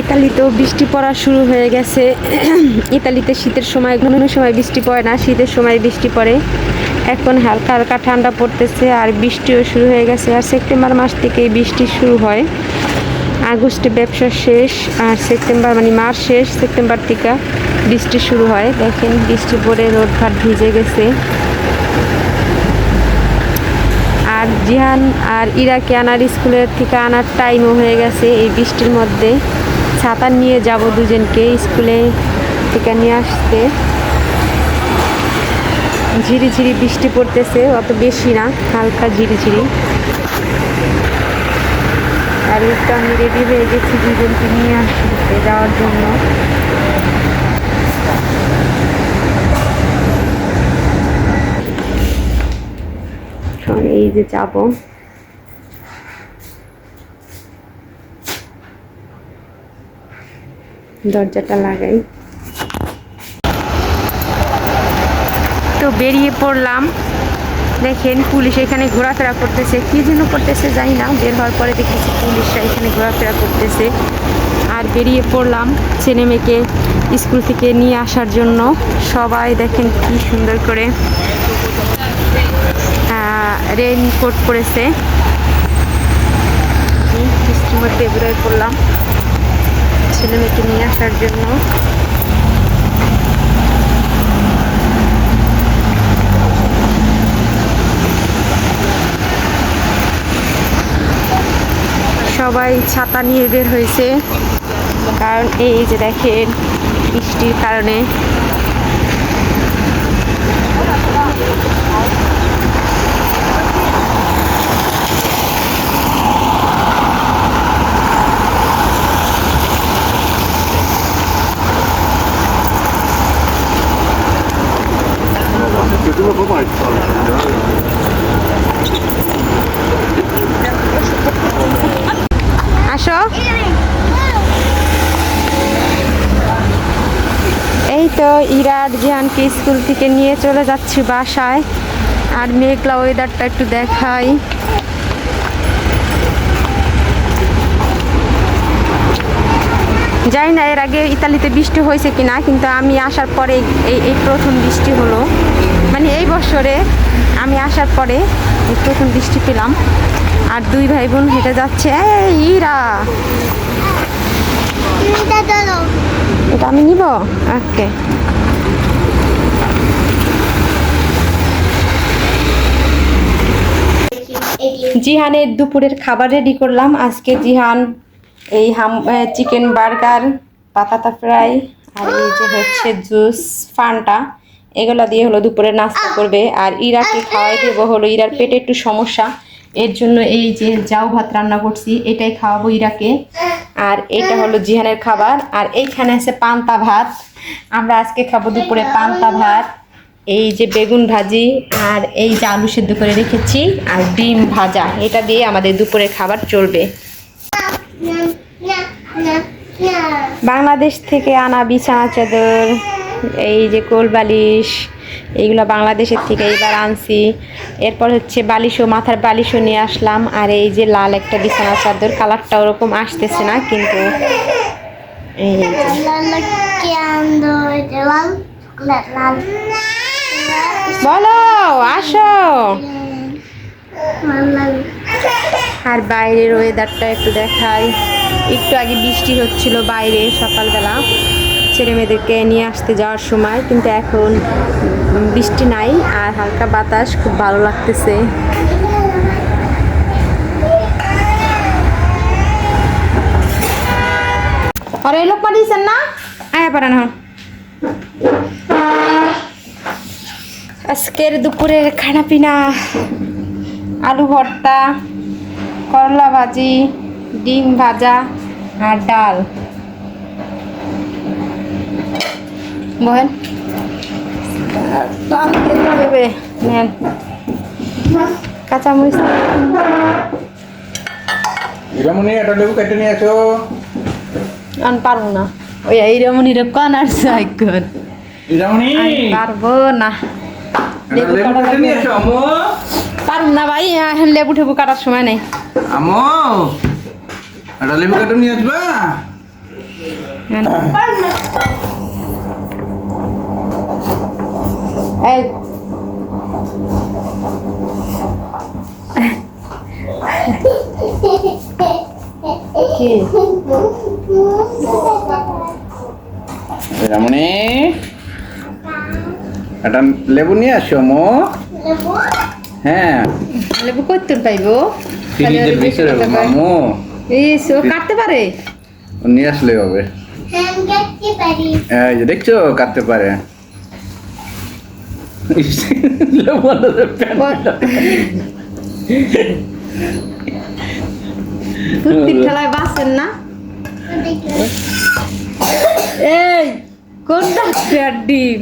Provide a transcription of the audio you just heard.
ইতালিতেও বৃষ্টি পড়া শুরু হয়ে গেছে। ইতালিতে শীতের সময়, কোনো সময় বৃষ্টি পড়ে না, শীতের সময় বৃষ্টি পড়ে। এখন হালকা হালকা ঠান্ডা পড়তেছে আর বৃষ্টিও শুরু হয়ে গেছে। আর সেপ্টেম্বর মাস থেকেই বৃষ্টি শুরু হয়। আগস্টে ব্যবসা শেষ আর সেপ্টেম্বর মানে মার্চ শেষ, সেপ্টেম্বর থেকে বৃষ্টি শুরু হয়। দেখেন, বৃষ্টি পড়ে রোড ঘাট ভিজে গেছে আর জিহান আর ইরাকে আনার স্কুলের থেকে আনার টাইমও হয়ে গেছে এই বৃষ্টির মধ্যে। ছাতা নিয়ে যাব দুজনকে স্কুলে থেকে নিয়ে আসতে। ঝিরি ঝিরি বৃষ্টি পড়তেছে, অত বেশি না, হালকা ঝিরি ঝিরি আর একটু আমি রেডি হয়ে গেছি দুজনকে নিয়ে আসতে যাওয়ার জন্য। এই যে যাব। দরজাটা লাগাই। তো বেরিয়ে পড়লাম। দেখেন পুলিশ এখানে ঘোরাফেরা করতেছে। কি জন্য করতেছে জানি না, বের হওয়ার পরে দেখেছি পুলিশরা এখানে ঘোরাফেরা করতেছে। আর বেরিয়ে পড়লাম ছেলে মেয়েকে স্কুল থেকে নিয়ে আসার জন্য। সবাই দেখেন কি সুন্দর করে। রেইনকোট পরেছে। বৃষ্টির মধ্যে বেরোয় পড়লাম। ছেলে মেয়েকে নিয়ে আসার জন্য। সবাই ছাতা নিয়ে বের হয়েছে। কারণ এই যে দেখেন, বৃষ্টির কারণে। Треба побачити. А що? এই তো ইরার জিহানকে স্কুল থেকে নিয়ে চলে যাচ্ছি বাসায় আর মেঘলা ওয়েদারটা একটু দেখাই জানি না, এর আগে ইতালিতে বৃষ্টি হয়েছে কিনা, কিন্তু আমি আসার পরে এই এই প্রথম বৃষ্টি হলো। মানে এই বছরে আমি আসার পরে এই প্রথম বৃষ্টি পেলাম। আর দুই ভাই বোন হেঁটে যাচ্ছে। ইরা! এটা আমি নিব? ওকে। জিহানের দুপুরের খাবার রেডি করলাম। আজকে জিহান এই ham chicken burger potato fry আর এই যে হচ্ছে জুস ফান্টা, এগুলো দিয়ে হলো দুপুরে নাস্তা করবে। আর ইরাকে খাওয়াই দেবো হলো, ইরার পেটে একটু সমস্যা, এর জন্য এই যে জাউ ভাত রান্না করছি, এটাই খাওয়াবো ইরাকে। আর এটা হলো জিহানের খাবার। আর এইখানে আছে পান্তা ভাত। আমরা আজকে খাব দুপুরে পান্তা ভাত। এই যে বেগুন ভাজি, আর এই যে আলু সেদ্ধ করে রেখেছি, আর ডিম ভাজা। এটা দিয়ে আমাদের দুপুরের খাবার চলবে। বাংলাদেশ থেকে আনা বিছানা, চাদর, এই যে কোল বালিশ, এইগুলো বাংলাদেশের থেকে এইবার আনছি। এরপর হচ্ছে বালিশও, মাথার বালিশও নিয়ে আসলাম। আর এই যে লাল একটা বিছানা, চাদর, কালারটা ওরকম আসতেছে না, কিন্তু বলো, আসো। আর বাইরের ওয়েদারটা একটু দেখাই। একটু আগে বৃষ্টি হচ্ছিল বাইরে সকালবেলা ছেলে মেয়েদেরকে নিয়ে আসতে যাওয়ার সময় কিন্তু এখন বৃষ্টি নাই আর হালকা বাতাস খুব ভালো লাগতেছে। আর এই লোক পাঠিয়েছেন না? আয়া পারেন হন আজকের দুপুরের খানা পিনা আলু ভর্তা করলা ভাজি ডিম ভাজা আর ডাল। বহেন। নেন কাঁচামরিচ। ইরামনি এটা লেবু কেটে নিয়ে আসো আমি পারব না। ওই এইরমনি রে কান আর সাইকর ইরামনি! পারব না। লেবু কেটে নিয়ে পারুম না ভাই এখন লেবু টেবু কাটার সময় নেই। আমো একটা লেবু কেটে নিয়ে আসবা? এই। কি? রামনি একটা লেবু নিয়ে আসো আমো। হ্যাঁ। লেবু করতে পাইবো ফ্রিজের ভিতরে মামু। কাটতে পারে? ও নিয়ে আসলে হবে। হ্যাঁ কাটতে পারি। এই যে দেখছ কাটতে পারে খেলায় না? এই কোন ডাক্তার ডিম?